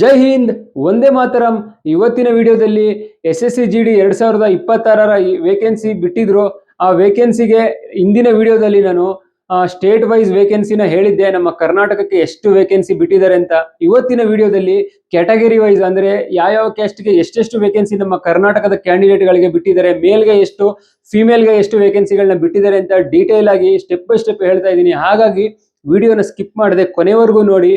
ಜೈ ಹಿಂದ್ ಒಂದೇ ಮಾತರಂ. ಇವತ್ತಿನ ವಿಡಿಯೋದಲ್ಲಿ S S C G D ಎರಡ್ ಸಾವಿರದ ಇಪ್ಪತ್ತಾರರ ವೇಕೆನ್ಸಿ ಬಿಟ್ಟಿದ್ರು. ಆ ವೇಕೆನ್ಸಿಗೆ ಇಂದಿನ ವಿಡಿಯೋದಲ್ಲಿ ನಾನು ಸ್ಟೇಟ್ ವೈಸ್ ವೇಕೆನ್ಸಿನ ಹೇಳಿದ್ದೆ. ನಮ್ಮ ಕರ್ನಾಟಕಕ್ಕೆ ಎಷ್ಟು ವೇಕೆನ್ಸಿ ಬಿಟ್ಟಿದ್ದಾರೆ ಅಂತ. ಇವತ್ತಿನ ವಿಡಿಯೋದಲ್ಲಿ ಕ್ಯಾಟಗರಿ ವೈಸ್ ಅಂದ್ರೆ ಯಾವ ಕ್ಯಾಸ್ಟ್ಗೆ ಎಷ್ಟೆಷ್ಟು ವೇಕೆನ್ಸಿ ನಮ್ಮ ಕರ್ನಾಟಕದ ಕ್ಯಾಂಡಿಡೇಟ್ಗಳಿಗೆ ಬಿಟ್ಟಿದ್ದಾರೆ ಮೇಲ್ಗೆ ಎಷ್ಟು ಫಿಮೇಲ್ಗೆ ಎಷ್ಟು ವೇಕೆನ್ಸಿಗಳನ್ನ ಬಿಟ್ಟಿದ್ದಾರೆ ಅಂತ ಡೀಟೇಲ್ ಆಗಿ ಸ್ಟೆಪ್ ಬೈ ಸ್ಟೆಪ್ ಹೇಳ್ತಾ ಇದ್ದೀನಿ. ಹಾಗಾಗಿ ವಿಡಿಯೋನ ಸ್ಕಿಪ್ ಮಾಡದೆ ಕೊನೆವರೆಗೂ ನೋಡಿ.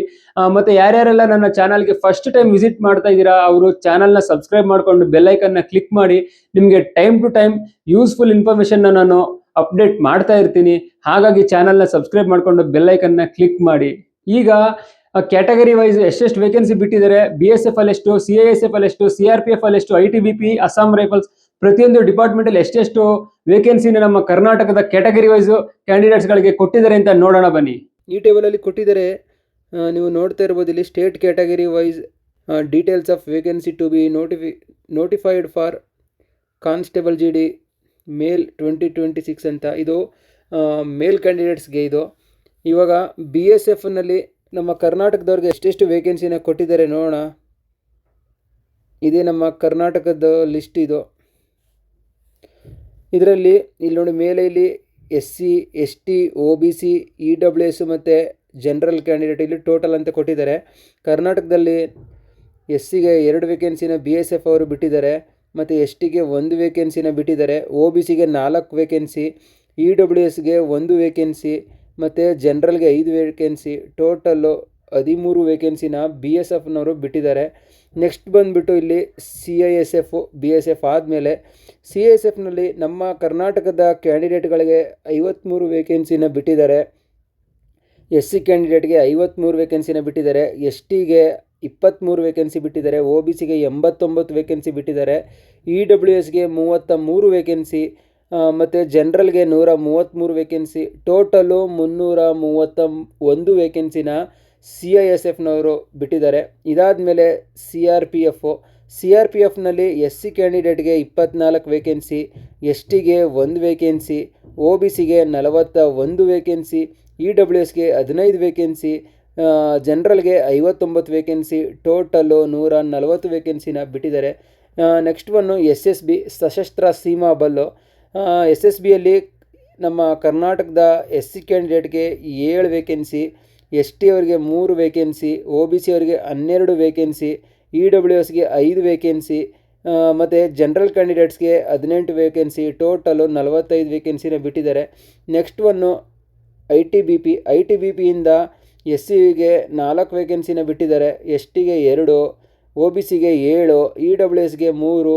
ಮತ್ತೆ ಯಾರ್ಯಾರೆಲ್ಲ ನನ್ನ ಚಾನಲ್ಗೆ ಫಸ್ಟ್ ಟೈಮ್ ವಿಸಿಟ್ ಮಾಡ್ತಾ ಇದ್ದೀರಾ, ಅವರು ಚಾನಲ್ನ ಸಬ್ಸ್ಕ್ರೈಬ್ ಮಾಡ್ಕೊಂಡು ಬೆಲ್ಲೈಕನ್ನ ಕ್ಲಿಕ್ ಮಾಡಿ. ನಿಮಗೆ time to time useful information ನಾನು ಅಪ್ಡೇಟ್ ಮಾಡ್ತಾ ಇರ್ತೀನಿ. ಹಾಗಾಗಿ ಚಾನಲ್ನ ಸಬ್ಸ್ಕ್ರೈಬ್ ಮಾಡ್ಕೊಂಡು ಬೆಲ್ಲೈಕನ್ನ ಕ್ಲಿಕ್ ಮಾಡಿ. ಈಗ ಕ್ಯಾಟಗರಿ ವೈಸ್ ಎಷ್ಟೆಷ್ಟು ವೇಕೆನ್ಸಿ ಬಿಟ್ಟಿದ್ದಾರೆ? ಬಿ ಎಸ್ ಎಫ್ ಅಲ್ಲಿ ಎಷ್ಟು ಸಿ ಎಸ್ ಎಫ್ ಅಲ್ಲಿ ಎಷ್ಟು ಸಿ ಆರ್ ಪಿ ಎಫ್ ಅಲ್ಲಿ ಎಷ್ಟು I T B P Assam Rifles ಪ್ರತಿಯೊಂದು ಡಿಪಾರ್ಟ್ಮೆಂಟ್ ಅಲ್ಲಿ ಎಷ್ಟೆಷ್ಟು ವೇಕೆನ್ಸಿನ ನಮ್ಮ ಕರ್ನಾಟಕದ ಕ್ಯಾಟಗರಿ ವೈಸ್ ಕ್ಯಾಂಡಿಡೇಟ್ಸ್ ಗಳಿಗೆ ಕೊಟ್ಟಿದ್ದಾರೆ ಅಂತ ನೋಡೋಣ ಬನ್ನಿ. ಈ ಟೇಬಲಲ್ಲಿ ಕೊಟ್ಟಿದ್ದಾರೆ ನೀವು ನೋಡ್ತಾ ಇರ್ಬೋದು ಇಲ್ಲಿ state category wise details of vacancy to be notify notified for constable G D male twenty twenty six ಅಂತ. ಇದು ಮೇಲ್ ಕ್ಯಾಂಡಿಡೇಟ್ಸ್ಗೆ ಇದು. ಇವಾಗ ಬಿ ಎಸ್ ಎಫ್ನಲ್ಲಿ ನಮ್ಮ ಕರ್ನಾಟಕದವ್ರಿಗೆ ಎಷ್ಟೆಷ್ಟು ವೇಕೆನ್ಸಿನ ಕೊಟ್ಟಿದ್ದಾರೆ ನೋಡೋಣ. ಇದೇ ನಮ್ಮ ಕರ್ನಾಟಕದ ಲಿಸ್ಟ್ ಇದು. ಇದರಲ್ಲಿ, ಇಲ್ಲಿ ನೋಡಿ, ಮೇಲೆ ಇಲ್ಲಿ S C S T O B C, E W S ಮತ್ತು ಜನರಲ್ ಕ್ಯಾಂಡಿಡೇಟ್ ಇಲ್ಲಿ ಟೋಟಲ್ ಅಂತ ಕೊಟ್ಟಿದ್ದಾರೆ. ಕರ್ನಾಟಕದಲ್ಲಿ ಎಸ್ ಸಿಗೆ ಎರಡು ವೇಕೆನ್ಸಿನ ಬಿ ಎಸ್ ಎಫ್ ಅವರು ಬಿಟ್ಟಿದ್ದಾರೆ ಮತ್ತು ಎಸ್ ಟಿಗೆ ಒಂದು ವೇಕೆನ್ಸಿನ ಬಿಟ್ಟಿದ್ದಾರೆ. ಒ ಬಿ ಸಿಗೆ ನಾಲ್ಕು ವೇಕೆನ್ಸಿ ಇ ಡಬ್ಲ್ಯೂ ಎಸ್ಗೆ ಒಂದು ವೇಕೆನ್ಸಿ ಮತ್ತು ಜನರಲ್ಗೆ ಐದು ವೇಕೆನ್ಸಿ ಟೋಟಲ್ಲು ಹದಿಮೂರು ವೇಕೆನ್ಸಿನ ಬಿ ಎಸ್ ಎಫ್ನವರು ಬಿಟ್ಟಿದ್ದಾರೆ. ನೆಕ್ಸ್ಟ್ ಬಂದುಬಿಟ್ಟು ಇಲ್ಲಿ C I S F, B S F ಆದಮೇಲೆ ಸಿ ಎಸ್ ಎಫ್ನಲ್ಲಿ ನಮ್ಮ ಕರ್ನಾಟಕದ ಕ್ಯಾಂಡಿಡೇಟ್ಗಳಿಗೆ ಐವತ್ತ್ಮೂರು ವೇಕೆನ್ಸಿನ ಬಿಟ್ಟಿದ್ದಾರೆ. ಎಸ್ ಸಿ ಕ್ಯಾಂಡಿಡೇಟ್ಗೆ ಐವತ್ತ್ಮೂರು ವೇಕೆನ್ಸಿನ ಬಿಟ್ಟಿದ್ದಾರೆ. ಎಸ್ ಟಿಗೆ ಇಪ್ಪತ್ತ್ಮೂರು ವೇಕೆನ್ಸಿ ಬಿಟ್ಟಿದ್ದಾರೆ. ಒ ಬಿ ಸಿಗೆ ಎಂಬತ್ತೊಂಬತ್ತು ವೇಕೆನ್ಸಿ ಬಿಟ್ಟಿದ್ದಾರೆ. ಇ ಡಬ್ಲ್ಯೂ ಎಸ್ಗೆ ಮೂವತ್ತ ಮೂರು ವೇಕೆನ್ಸಿ ಮತ್ತು ಜನರಲ್ಗೆ ನೂರ ಮೂವತ್ತ್ಮೂರು ವೇಕೆನ್ಸಿ ಟೋಟಲು ಮುನ್ನೂರ ಮೂವತ್ತ ಒಂದು ವೇಕೆನ್ಸಿನ ಸಿ ಐ ಎಸ್ ಎಫ್ನವರು ಬಿಟ್ಟಿದ್ದಾರೆ. ಇದಾದಮೇಲೆ C R P F C R P ಎಫ್ನಲ್ಲಿ S C ಕ್ಯಾಂಡಿಡೇಟ್ಗೆ ಇಪ್ಪತ್ನಾಲ್ಕು ವೇಕೆನ್ಸಿ ಎಸ್ ಟಿಗೆ ಒಂದು ವೇಕೆನ್ಸಿ ಒ ಬಿ ಸಿಗೆ ನಲವತ್ತ ಒಂದು ವೇಕೆನ್ಸಿ ಇ ಡಬ್ಲ್ಯೂ ಎಸ್ಗೆ ಹದಿನೈದು ವೇಕೆನ್ಸಿ ಜನರಲ್ಗೆ ಐವತ್ತೊಂಬತ್ತು ವೇಕೆನ್ಸಿ, ಟೋಟಲ್ಲು ನೂರ ನಲವತ್ತು ವೇಕೆನ್ಸಿನ ಬಿಟ್ಟಿದ್ದಾರೆ. Next one S S B Sashastra Seema Bal. S S ಬಿಯಲ್ಲಿ ನಮ್ಮ ಕರ್ನಾಟಕದ ಎಸ್ ಸಿ ಕ್ಯಾಂಡಿಡೇಟ್ಗೆ ಏಳು ವೇಕೆನ್ಸಿ ಎಸ್ ಟಿ ಅವರಿಗೆ ಮೂರು ವೇಕೆನ್ಸಿ ಒ ಬಿ ಸಿ ಅವರಿಗೆ ಹನ್ನೆರಡು ವೇಕೆನ್ಸಿ ಇ ಡಬ್ಲ್ಯೂ ಎಸ್ಗೆ ಐದು ವೇಕೆನ್ಸಿ ಮತ್ತು ಜನರಲ್ ಕ್ಯಾಂಡಿಡೇಟ್ಸ್ಗೆ ಹದಿನೆಂಟು ವೇಕೆನ್ಸಿ ಟೋಟಲು ನಲವತ್ತೈದು ವೇಕೆನ್ಸಿನ ಬಿಟ್ಟಿದ್ದಾರೆ. Next one I T B P I T B ಪಿಯಿಂದ S C ವಿಗೆ ನಾಲ್ಕು ವೇಕೆನ್ಸಿನ ಬಿಟ್ಟಿದ್ದಾರೆ. ಎಸ್ ಟಿಗೆ ಎರಡು ಒ ಬಿ ಸಿಗೆ ಏಳು ಇ ಡಬ್ಲ್ಯೂ ಎಸ್ಗೆ ಮೂರು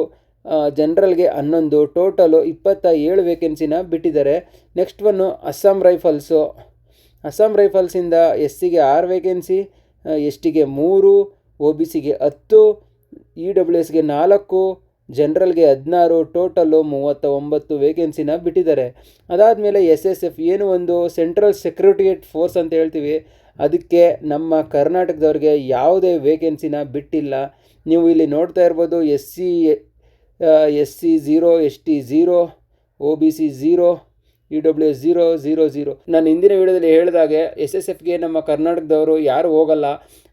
ಜನರಲ್ಗೆ ಹನ್ನೊಂದು ಟೋಟಲು ಇಪ್ಪತ್ತ ಏಳು ವೇಕೆನ್ಸಿನ ಬಿಟ್ಟಿದ್ದಾರೆ. Next one Assam Rifles Assam ರೈಫಲ್ಸಿಂದ S ಸಿಗೆ ಆರು ವೇಕೆನ್ಸಿ ಎಸ್ ಟಿಗೆ ಮೂರು ಒ ಬಿ ಸಿಗೆ ಹತ್ತು, ಇ ಡಬ್ಲ್ಯೂ ಎಸ್ಗೆ ನಾಲ್ಕು, ಜನರಲ್ಗೆ ಹದಿನಾರು, ಟೋಟಲ್ಲು ಮೂವತ್ತ ಒಂಬತ್ತು ವೇಕೆನ್ಸಿನ ಬಿಟ್ಟಿದ್ದಾರೆ. ಅದಾದಮೇಲೆ ಎಸ್ ಎಸ್ ಎಫ್ ಏನು ಒಂದು ಸೆಂಟ್ರಲ್ ಸೆಕ್ಯೂರಿಟಿಯೇಟ್ ಫೋರ್ಸ್ ಅಂತ ಹೇಳ್ತೀವಿ, ಅದಕ್ಕೆ ನಮ್ಮ ಕರ್ನಾಟಕದವ್ರಿಗೆ ಯಾವುದೇ ವೇಕೆನ್ಸಿನ ಬಿಟ್ಟಿಲ್ಲ. ನೀವು ಇಲ್ಲಿ ನೋಡ್ತಾ ಇರ್ಬೋದು, S C S C zero S T zero O B C zero E W S zero zero zero ನಾನು ಹಿಂದಿನ ವಿಡಿಯೋದಲ್ಲಿ ಹೇಳಿದಾಗೆ, ಎಸ್ ಎಸ್ ಎಫ್ಗೆ ನಮ್ಮ ಕರ್ನಾಟಕದವರು ಯಾರು ಹೋಗಲ್ಲ.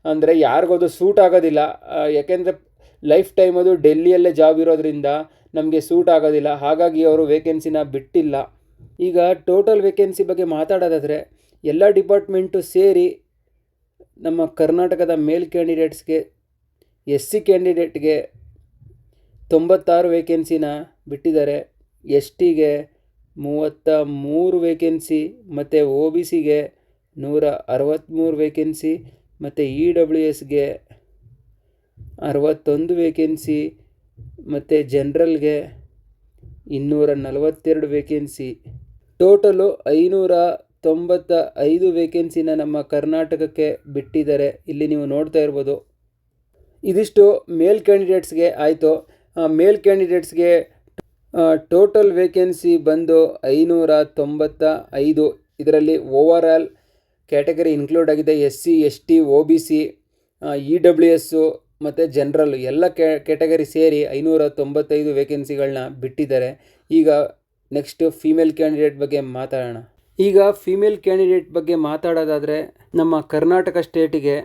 ಅಂದರೆ ಯಾರಿಗೋದು ಸೂಟ್ ಆಗೋದಿಲ್ಲ. ಯಾಕೆಂದರೆ ಲೈಫ್ ಟೈಮ್ ಅದು ಡೆಲ್ಲಿಯಲ್ಲೇ ಜಾಬ್ ಇರೋದ್ರಿಂದ ನಮಗೆ ಸೂಟ್ ಆಗೋದಿಲ್ಲ. ಹಾಗಾಗಿ ಅವರು ವೇಕೆನ್ಸಿನ ಬಿಟ್ಟಿಲ್ಲ. ಈಗ ಟೋಟಲ್ ವೇಕೆನ್ಸಿ ಬಗ್ಗೆ ಮಾತಾಡೋದಾದರೆ ಎಲ್ಲ ಡಿಪಾರ್ಟ್ಮೆಂಟು ಸೇರಿ ನಮ್ಮ ಕರ್ನಾಟಕದ ಮೇಲ್ ಕ್ಯಾಂಡಿಡೇಟ್ಸ್ಗೆ ಎಸ್ ಸಿ ಕ್ಯಾಂಡಿಡೇಟ್ಗೆ ತೊಂಬತ್ತಾರು ವೇಕೆನ್ಸಿನ ಬಿಟ್ಟಿದ್ದಾರೆ. ಎಸ್ ಟಿಗೆ ಮೂವತ್ತ ಮೂರು ವೇಕೆನ್ಸಿ ಮತ್ತು ಒ ಬಿ ಸಿಗೆ ನೂರ ಅರವತ್ತ್ಮೂರು ವೇಕೆನ್ಸಿ ಮತ್ತು ಇ ಡಬ್ಲ್ಯೂ ಎಸ್ಗೆ ಅರವತ್ತೊಂದು ವೇಕೆನ್ಸಿ ಮತ್ತು ಜನ್ರಲ್ಗೆ ಇನ್ನೂರ ನಲವತ್ತೆರಡು ವೇಕೆನ್ಸಿ ಟೋಟಲು ಐನೂರ ತೊಂಬತ್ತ ಐದು ವೇಕೆನ್ಸಿನ ನಮ್ಮ ಕರ್ನಾಟಕಕ್ಕೆ ಬಿಟ್ಟಿದ್ದಾರೆ. ಇಲ್ಲಿ ನೀವು ನೋಡ್ತಾ ಇರ್ಬೋದು. ಇದಿಷ್ಟು ಮೇಲ್ ಕ್ಯಾಂಡಿಡೇಟ್ಸ್ಗೆ ಆಯಿತು. ಮೇಲ್ ಕ್ಯಾಂಡಿಡೇಟ್ಸ್ಗೆ ಟೋಟಲ್ ವೇಕೆನ್ಸಿ ಬಂದು ಐನೂರ ತೊಂಬತ್ತ ಐದು ಇದರಲ್ಲಿ ಓವರ್ ಆಲ್ ಕ್ಯಾಟಗರಿ ಇನ್ಕ್ಲೂಡ್ ಆಗಿದೆ S C S T O B C E W S ಮತ್ತು ಜನರಲ್ ಎಲ್ಲ ಕ್ಯಾಟಗರಿ ಸೇರಿ ಐನೂರ ತೊಂಬತ್ತೈದು ವೇಕೆನ್ಸಿಗಳನ್ನ ಬಿಟ್ಟಿದ್ದಾರೆ. ಈಗ ನೆಕ್ಸ್ಟ್ ಫೀಮೇಲ್ ಕ್ಯಾಂಡಿಡೇಟ್ ಬಗ್ಗೆ ಮಾತಾಡೋಣ. ಈಗ ಫೀಮೇಲ್ ಕ್ಯಾಂಡಿಡೇಟ್ ಬಗ್ಗೆ ಮಾತಾಡೋದಾದರೆ ನಮ್ಮ ಕರ್ನಾಟಕ ಸ್ಟೇಟಿಗೆ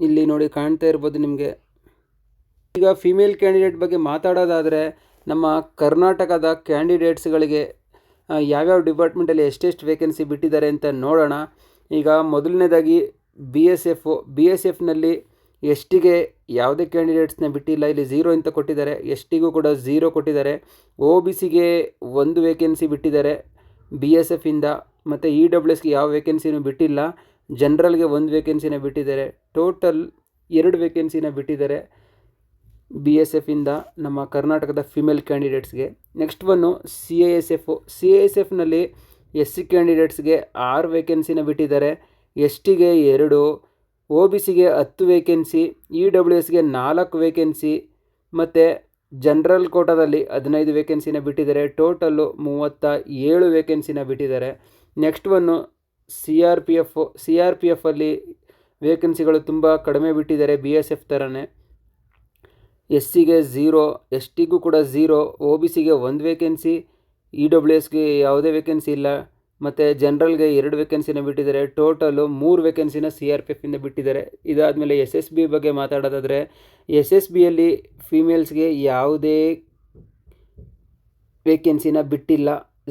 ಇಲ್ಲಿ ನೋಡಿ ಕಾಣ್ತಾ ಇರ್ಬೋದು ನಿಮಗೆ. ಈಗ ಫೀಮೇಲ್ ಕ್ಯಾಂಡಿಡೇಟ್ ಬಗ್ಗೆ ಮಾತಾಡೋದಾದರೆ ನಮ್ಮ ಕರ್ನಾಟಕದ ಕ್ಯಾಂಡಿಡೇಟ್ಸ್ಗಳಿಗೆ ಯಾವ್ಯಾವ ಡಿಪಾರ್ಟ್ಮೆಂಟಲ್ಲಿ ಎಷ್ಟೆಷ್ಟು ವೇಕೆನ್ಸಿ ಬಿಟ್ಟಿದ್ದಾರೆ ಅಂತ ನೋಡೋಣ. ಈಗ ಮೊದಲನೇದಾಗಿ B S F B S ಎಫ್ನಲ್ಲಿ S ಟಿಗೆ ಯಾವುದೇ ಕ್ಯಾಂಡಿಡೇಟ್ಸ್ನ ಬಿಟ್ಟಿಲ್ಲ, ಇಲ್ಲಿ ಝೀರೋ ಅಂತ ಕೊಟ್ಟಿದ್ದಾರೆ. ಎಸ್ ಟಿಗೂ ಕೂಡ ಝೀರೋ ಕೊಟ್ಟಿದ್ದಾರೆ. ಒ ಬಿ ಸಿಗೆ ಒಂದು ವೇಕೆನ್ಸಿ ಬಿಟ್ಟಿದ್ದಾರೆ ಬಿ ಎಸ್ ಎಫಿಂದ ಮತ್ತು ಇ ಡಬ್ಲ್ಯೂ ಎಸ್ಗೆ ಯಾವ ವೇಕೆನ್ಸಿನೂ ಬಿಟ್ಟಿಲ್ಲ. ಜನ್ರಲ್ಗೆ ಒಂದು ವೇಕೆನ್ಸಿನ ಬಿಟ್ಟಿದ್ದಾರೆ. ಟೋಟಲ್ ಎರಡು ವೇಕೆನ್ಸಿನ ಬಿಟ್ಟಿದ್ದಾರೆ ಬಿ ಎಸ್ ಎಫಿಂದ ನಮ್ಮ ಕರ್ನಾಟಕದ female ಕ್ಯಾಂಡಿಡೇಟ್ಸ್ಗೆ next one C A S F C A S ಎಫ್ನಲ್ಲಿ S C ಕ್ಯಾಂಡಿಡೇಟ್ಸ್ಗೆ ಆರು ವೇಕೆನ್ಸಿನ ಬಿಟ್ಟಿದ್ದಾರೆ. ಎಸ್ ಟಿಗೆ ಎರಡು ಒ ಬಿ ಸಿಗೆ ಹತ್ತು ವೇಕೆನ್ಸಿ ಇ ಡಬ್ಲ್ಯೂ ಎಸ್ಗೆ ನಾಲ್ಕು ವೇಕೆನ್ಸಿ ಮತ್ತು ಜನರಲ್ ಕೋಟಾದಲ್ಲಿ ಹದಿನೈದು ವೇಕೆನ್ಸಿನ ಬಿಟ್ಟಿದ್ದಾರೆ. ಟೋಟಲ್ಲು ಮೂವತ್ತ ಏಳು ವೇಕೆನ್ಸಿನ ಬಿಟ್ಟಿದ್ದಾರೆ. Next one C R P F C R P ಎಫಲ್ಲಿ ವೇಕೆನ್ಸಿಗಳು ತುಂಬ ಕಡಿಮೆ ಬಿಟ್ಟಿದ್ದಾರೆ ಬಿ ಎಸ್ ಎಫ್ ಥರನೇ ಎಸ್ ಸಿಗೆ ಝೀರೋ ಎಸ್ ಟಿಗೂ ಕೂಡ ಝೀರೋ ಒ ಬಿ ಸಿಗೆ ಒಂದು ವೇಕೆನ್ಸಿ ಇ ಡಬ್ಲ್ಯೂ ಎಸ್ಗೆ ಯಾವುದೇ ವೇಕೆನ್ಸಿ ಇಲ್ಲ. ಮತ್ತು ಜನರಲ್ಗೆ ಎರಡು ವೇಕೆನ್ಸಿನ ಬಿಟ್ಟಿದ್ದಾರೆ. ಟೋಟಲು ಮೂರು ವೇಕೆನ್ಸಿನ ಸಿ ಆರ್ ಪಿ ಎಫಿಂದ ಬಿಟ್ಟಿದ್ದಾರೆ. ಇದಾದಮೇಲೆ ಎಸ್ ಎಸ್ ಬಿ ಬಗ್ಗೆ ಮಾತಾಡೋದಾದರೆ ಎಸ್ ಎಸ್ ಬಿಯಲ್ಲಿ ಫೀಮೇಲ್ಸ್ಗೆ ಯಾವುದೇ ವೇಕೆನ್ಸಿನ ಬಿಟ್ಟಿಲ್ಲ.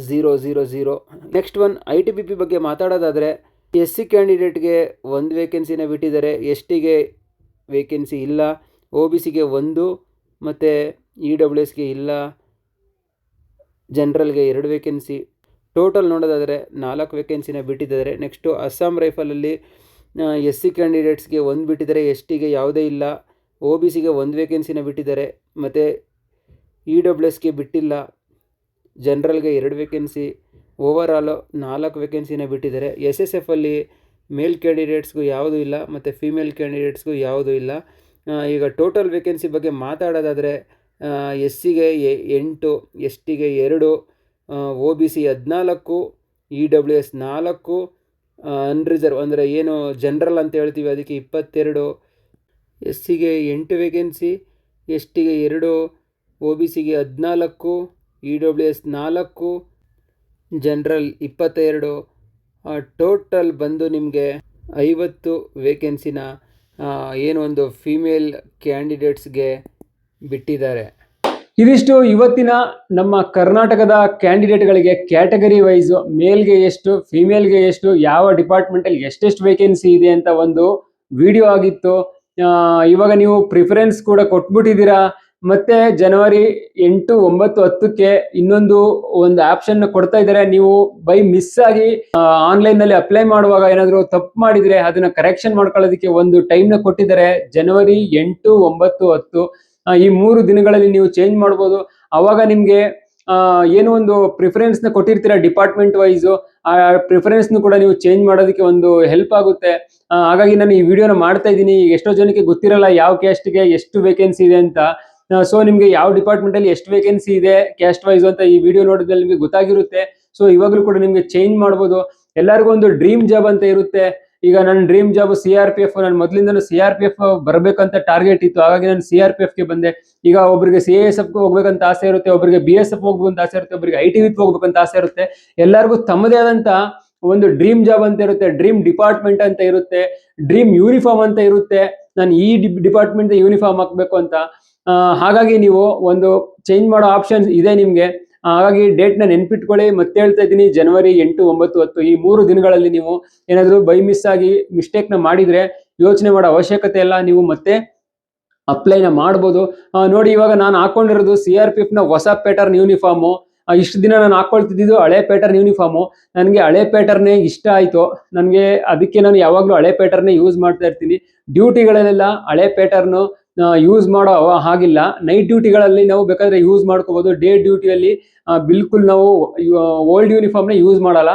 Zero zero zero next one I T B P ಬಗ್ಗೆ ಮಾತಾಡೋದಾದರೆ ಎಸ್ ಸಿ ಕ್ಯಾಂಡಿಡೇಟ್ಗೆ ಒಂದು ವೇಕೆನ್ಸಿನ ಬಿಟ್ಟಿದ್ದಾರೆ. ಎಸ್ ಟಿಗೆ ವೇಕೆನ್ಸಿ ಇಲ್ಲ. ಒ ಬಿ ಸಿಗೆ ಒಂದು, ಮತ್ತು ಇ ಡಬ್ಲ್ಯೂ ಎಸ್ಗೆ ಇಲ್ಲ. ಜನರಲ್ಗೆ ಎರಡು ವೇಕೆನ್ಸಿ ಟೋಟಲ್ ನೋಡೋದಾದರೆ ನಾಲ್ಕು ವೇಕೆನ್ಸಿನ ಬಿಟ್ಟಿದ್ದಾರೆ. ನೆಕ್ಸ್ಟು ಅಸ್ಸಾಂ ರೈಫಲಲ್ಲಿ ಎಸ್ ಸಿ ಕ್ಯಾಂಡಿಡೇಟ್ಸ್ಗೆ ಒಂದು ಬಿಟ್ಟಿದ್ದಾರೆ. ಎಸ್ ಟಿಗೆ ಯಾವುದೇ ಇಲ್ಲ. ಒ ಬಿ ಸಿಗೆ ಒಂದು ವೇಕೆನ್ಸಿನ ಬಿಟ್ಟಿದ್ದಾರೆ. ಮತ್ತು ಇ ಡಬ್ಲ್ಯೂ ಎಸ್ಗೆ ಬಿಟ್ಟಿಲ್ಲ. ಜನರಲ್ಗೆ ಎರಡು ವೇಕೆನ್ಸಿ ಓವರಾಲು ನಾಲ್ಕು ವೇಕೆನ್ಸಿನ ಬಿಟ್ಟಿದ್ದಾರೆ. ಎಸ್ ಎಸ್ ಎಫಲ್ಲಿ ಮೇಲ್ ಕ್ಯಾಂಡಿಡೇಟ್ಸ್ಗೂ ಯಾವುದೂ ಇಲ್ಲ. ಮತ್ತು ಫೀಮೇಲ್ ಕ್ಯಾಂಡಿಡೇಟ್ಸ್ಗೂ ಯಾವುದೂ ಇಲ್ಲ. ಈಗ ಟೋಟಲ್ ವೇಕೆನ್ಸಿ ಬಗ್ಗೆ ಮಾತಾಡೋದಾದರೆ ಎಸ್ ಸಿಗೆ ಎಂಟು ಎಸ್ ಟಿಗೆ ಎರಡು ಒ ಬಿ ಸಿ ಹದಿನಾಲ್ಕು ಇ ಡಬ್ಲ್ಯೂ ಎಸ್ ನಾಲ್ಕು ಅನ್ರಿಸರ್ವ್ ಅಂದರೆ ಏನು ಜನರಲ್ ಅಂತ ಹೇಳ್ತೀವಿ ಅದಕ್ಕೆ ಇಪ್ಪತ್ತೆರಡು ಎಸ್ ಸಿಗೆ ಎಂಟು ವೇಕೆನ್ಸಿ ಎಸ್ ಟಿಗೆ ಎರಡು ಒ ಬಿ ಸಿಗೆ ಹದಿನಾಲ್ಕು ಇ ಡಬ್ಲ್ಯೂ ಎಸ್ ನಾಲ್ಕು ಜನರಲ್ ಇಪ್ಪತ್ತೆರಡು ಟೋಟಲ್ ಬಂದು ನಿಮಗೆ ಐವತ್ತು ವೇಕೆನ್ಸಿನ ಏನೊಂದು ಫೀಮೇಲ್ ಕ್ಯಾಂಡಿಡೇಟ್ಸ್ಗೆ ಬಿಟ್ಟಿದ್ದಾರೆ. ಇದಿಷ್ಟು ಇವತ್ತಿನ ನಮ್ಮ ಕರ್ನಾಟಕದ ಕ್ಯಾಂಡಿಡೇಟ್ಗಳಿಗೆ ಕ್ಯಾಟಗರಿ ವೈಸ್ ಮೇಲ್ಗೆ ಎಷ್ಟು, ಫಿಮೇಲ್ಗೆ ಎಷ್ಟು, ಯಾವ ಡಿಪಾರ್ಟ್ಮೆಂಟಲ್ಲಿ ಎಷ್ಟೆಷ್ಟು ವೇಕೆನ್ಸಿ ಇದೆ ಅಂತ ಒಂದು ವಿಡಿಯೋ ಆಗಿತ್ತು. ಇವಾಗ ನೀವು ಪ್ರಿಫರೆನ್ಸ್ ಕೂಡ ಕೊಟ್ಬಿಟ್ಟಿದ್ದೀರಾ? ಮತ್ತೆ ಜನವರಿ ಎಂಟು ಒಂಬತ್ತು ಹತ್ತಕ್ಕೆ ಇನ್ನೊಂದು ಒಂದು ಆಪ್ಷನ್ ಕೊಡ್ತಾ ಇದ್ದಾರೆ. ನೀವು ಬೈ ಮಿಸ್ ಆಗಿ ಆನ್ಲೈನ್ನಲ್ಲಿ ಅಪ್ಲೈ ಮಾಡುವಾಗ ಏನಾದ್ರು ತಪ್ಪು ಮಾಡಿದ್ರೆ ಅದನ್ನ ಕರೆಕ್ಷನ್ ಮಾಡ್ಕೊಳ್ಳೋದಕ್ಕೆ ಒಂದು ಟೈಮ್ನ ಕೊಟ್ಟಿದ್ದಾರೆ. ಜನವರಿ ಎಂಟು ಒಂಬತ್ತು ಹತ್ತು. ಈ ಮೂರು ದಿನಗಳಲ್ಲಿ ನೀವು ಚೇಂಜ್ ಮಾಡ್ಬೋದು. ಅವಾಗ ನಿಮ್ಗೆ ಏನು ಒಂದು ಪ್ರಿಫರೆನ್ಸ್ನ ಕೊಟ್ಟಿರ್ತೀರಾ ಡಿಪಾರ್ಟ್ಮೆಂಟ್ ವೈಸ್ ಆ ಪ್ರಿಫರೆನ್ಸ್ ಕೂಡ ನೀವು ಚೇಂಜ್ ಮಾಡೋದಕ್ಕೆ ಒಂದು ಹೆಲ್ಪ್ ಆಗುತ್ತೆ. ಹಾಗಾಗಿ ನಾನು ಈ ವಿಡಿಯೋನ ಮಾಡ್ತಾ ಇದ್ದೀನಿ. ಎಷ್ಟೋ ಜನಕ್ಕೆ ಗೊತ್ತಿರಲ್ಲ ಯಾವ ಕ್ಯಾಸ್ಟ್ಗೆ ಎಷ್ಟು ವೇಕೆನ್ಸಿ ಇದೆ ಅಂತ. ಸೊ ನಿಮ್ಗೆ ಯಾವ ಡಿಪಾರ್ಟ್ಮೆಂಟ್ ಅಲ್ಲಿ ಎಷ್ಟು ವೇಕೆನ್ಸಿ ಇದೆ ಕ್ಯಾಸ್ಟ್ ವೈಸ್ ಅಂತ ಈ ವಿಡಿಯೋ ನೋಡಿದ್ಮೇಲೆ ನಿಮ್ಗೆ ಗೊತ್ತಾಗಿರುತ್ತೆ. ಸೊ ಇವಾಗಲೂ ಕೂಡ ನಿಮ್ಗೆ ಚೇಂಜ್ ಮಾಡ್ಬೋದು. ಎಲ್ಲರಿಗೂ ಒಂದು ಡ್ರೀಮ್ ಜಾಬ್ ಅಂತ ಇರುತ್ತೆ. ಈಗ ನನ್ನ dream job C R P F ನಾನು ಮೊದಲಿಂದಲೂ ಸಿ ಆರ್ ಪಿ ಎಫ್ ಬರಬೇಕಂತ ಟಾರ್ಗೆಟ್ ಇತ್ತು. ಹಾಗಾಗಿ ನಾನು ಸಿ ಆರ್ ಪಿ ಎಫ್ಗೆ ಬಂದೆ. ಈಗ ಒಬ್ಬರಿಗೆ ಸಿ ಎಸ್ ಎಫ್ ಹೋಗ್ಬೇಕಂತ ಆಸೆ ಇರುತ್ತೆ ಒಬ್ಬರಿಗೆ ಬಿ ಎಸ್ ಎಫ್ ಹೋಗ್ಬೇಕಂತ ಆಸೆ ಇರುತ್ತೆ ಒಬ್ಬರಿಗೆ ಐ ಟಿ ವಿತ್ ಹೋಗ್ಬೇಕಂತ ಆಸೆ ಇರುತ್ತೆ. ಎಲ್ಲರಿಗೂ ತಮ್ಮದೇ ಆದಂತ ಒಂದು ಡ್ರೀಮ್ ಜಾಬ್ ಅಂತ ಇರುತ್ತೆ ಡ್ರೀಮ್ ಡಿಪಾರ್ಟ್ಮೆಂಟ್ ಅಂತ ಇರುತ್ತೆ ಡ್ರೀಮ್ ಯೂನಿಫಾರ್ಮ್ ಅಂತ ಇರುತ್ತೆ. ನಾನು ಈ ಡಿಪಾರ್ಟ್ಮೆಂಟ್ ಯೂನಿಫಾರ್ಮ್ ಹಾಕ್ಬೇಕು ಅಂತ. ಹಾಗಾಗಿ ನೀವು ಒಂದು ಚೇಂಜ್ ಮಾಡೋ ಆಪ್ಷನ್ ಇದೆ ನಿಮ್ಗೆ. ಹಾಗಾಗಿ ಡೇಟ್ನ ನೆನ್ಪಿಟ್ಕೊಳ್ಳಿ, ಮತ್ತೆ ಹೇಳ್ತಾ ಇದ್ದೀನಿ ಜನವರಿ ಎಂಟು ಒಂಬತ್ತು ಹತ್ತು. ಈ ಮೂರು ದಿನಗಳಲ್ಲಿ ನೀವು ಏನಾದರೂ ಬೈ ಮಿಸ್ ಆಗಿ ಮಿಸ್ಟೇಕ್ನ ಮಾಡಿದರೆ ಯೋಚನೆ ಮಾಡೋ ಅವಶ್ಯಕತೆ ಇಲ್ಲ, ನೀವು ಮತ್ತೆ ಅಪ್ಲೈನ ಮಾಡ್ಬೋದು. ನೋಡಿ, ಇವಾಗ ನಾನು ಹಾಕೊಂಡಿರೋದು ಸಿ ಆರ್ ಪಿ ಎಫ್ನ ಹೊಸ ಪ್ಯಾಟರ್ನ್ ಯೂನಿಫಾರ್ಮು ಇಷ್ಟು ದಿನ ನಾನು ಹಾಕೊಳ್ತಿದ್ದು ಹಳೆ ಪ್ಯಾಟರ್ನ್ ಯೂನಿಫಾರ್ಮು ನನಗೆ ಹಳೆ ಪ್ಯಾಟರ್ನೇ ಇಷ್ಟ ಆಯಿತು. ನನಗೆ ಅದಕ್ಕೆ ನಾನು ಯಾವಾಗಲೂ ಹಳೆ ಪ್ಯಾಟರ್ನೇ ಯೂಸ್ ಮಾಡ್ತಾ ಇರ್ತೀನಿ. ಡ್ಯೂಟಿಗಳಲ್ಲೆಲ್ಲ ಹಳೆ ಪ್ಯಾಟರ್ನು ಯೂಸ್ ಮಾಡೋ ಹಾಗಿಲ್ಲ. ನೈಟ್ ಡ್ಯೂಟಿಗಳಲ್ಲಿ ನಾವು ಬೇಕಾದ್ರೆ ಯೂಸ್ ಮಾಡ್ಕೋಬಹುದು ಡೇ ಡ್ಯೂಟಿಯಲ್ಲಿ ಬಿಲ್ಕುಲ್ ನಾವು ಓಲ್ಡ್ ಯೂನಿಫಾರ್ಮ್ನ ಯೂಸ್ ಮಾಡಲ್ಲ.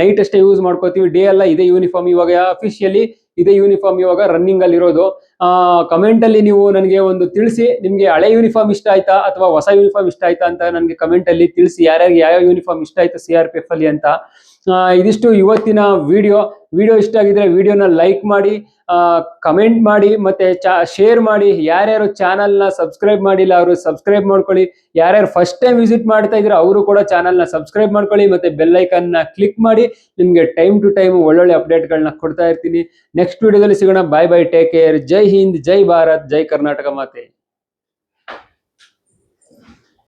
ನೈಟ್ ಅಷ್ಟೇ ಯೂಸ್ ಮಾಡ್ಕೋತೀವಿ. ಡೇ ಎಲ್ಲ ಇದೇ ಯೂನಿಫಾರ್ಮ್ ಇವಾಗ ಅಫಿಷಿಯಲಿ ಇದೇ ಯೂನಿಫಾರ್ಮ್ ಇವಾಗ ರನ್ನಿಂಗ್ ಅಲ್ಲಿ ಇರೋದು. ಕಮೆಂಟ್ ಅಲ್ಲಿ ನೀವು ನನಗೆ ಒಂದು ತಿಳಿಸಿ, ನಿಮ್ಗೆ ಹಳೆ ಯೂನಿಫಾರ್ಮ್ ಇಷ್ಟ ಆಯ್ತಾ ಅಥವಾ ಹೊಸ ಯೂನಿಫಾರ್ಮ್ ಇಷ್ಟ ಆಯ್ತಾ ಅಂತ ನನಗೆ ಕಮೆಂಟ್ ಅಲ್ಲಿ ತಿಳಿಸಿ, ಯಾರ್ಯಾರಿಗೆ ಯಾವ ಯೂನಿಫಾರ್ಮ್ ಇಷ್ಟ ಆಯ್ತಾ ಸಿ ಆರ್ ಪಿ ಎಫ್ ಅಲ್ಲಿ ಅಂತ. ಇದಿಷ್ಟು ಇವತ್ತಿನ ವಿಡಿಯೋ ವಿಡಿಯೋ ಇಷ್ಟ ಆಗಿದ್ರೆ ವಿಡಿಯೋನ ಲೈಕ್ ಮಾಡಿ ಕಮೆಂಟ್ ಮಾಡಿ ಮತ್ತೆ ಶೇರ್ ಮಾಡಿ. ಯಾರ್ಯಾರು ಚಾನಲ್ನ ಸಬ್ಸ್ಕ್ರೈಬ್ ಮಾಡಿಲ್ಲ ಅವರು ಸಬ್ಸ್ಕ್ರೈಬ್ ಮಾಡ್ಕೊಳ್ಳಿ. ಯಾರ್ಯಾರು ಫಸ್ಟ್ ಟೈಮ್ ವಿಸಿಟ್ ಮಾಡ್ತಾ ಇದ್ರೆ ಅವರು ಕೂಡ ಚಾನಲ್ನ ಸಬ್ಸ್ಕ್ರೈಬ್ ಮಾಡ್ಕೊಳ್ಳಿ ಮತ್ತೆ ಬೆಲ್ನ ಕ್ಲಿಕ್ ಮಾಡಿ. ನಿಮಗೆ ಟೈಮ್ ಟು ಟೈಮ್ ಒಳ್ಳೊಳ್ಳೆ ಅಪ್ಡೇಟ್ಗಳನ್ನ ಕೊಡ್ತಾ ಇರ್ತೀನಿ. ನೆಕ್ಸ್ಟ್ ವಿಡಿಯೋದಲ್ಲಿ ಸಿಗೋಣ. ಬಾಯ್ ಬೈ ಟೇಕ್ ಕೇರ್ ಜೈ ಹಿಂದ್ ಜೈ ಭಾರತ್ ಜೈ ಕರ್ನಾಟಕ ಮಾತೆ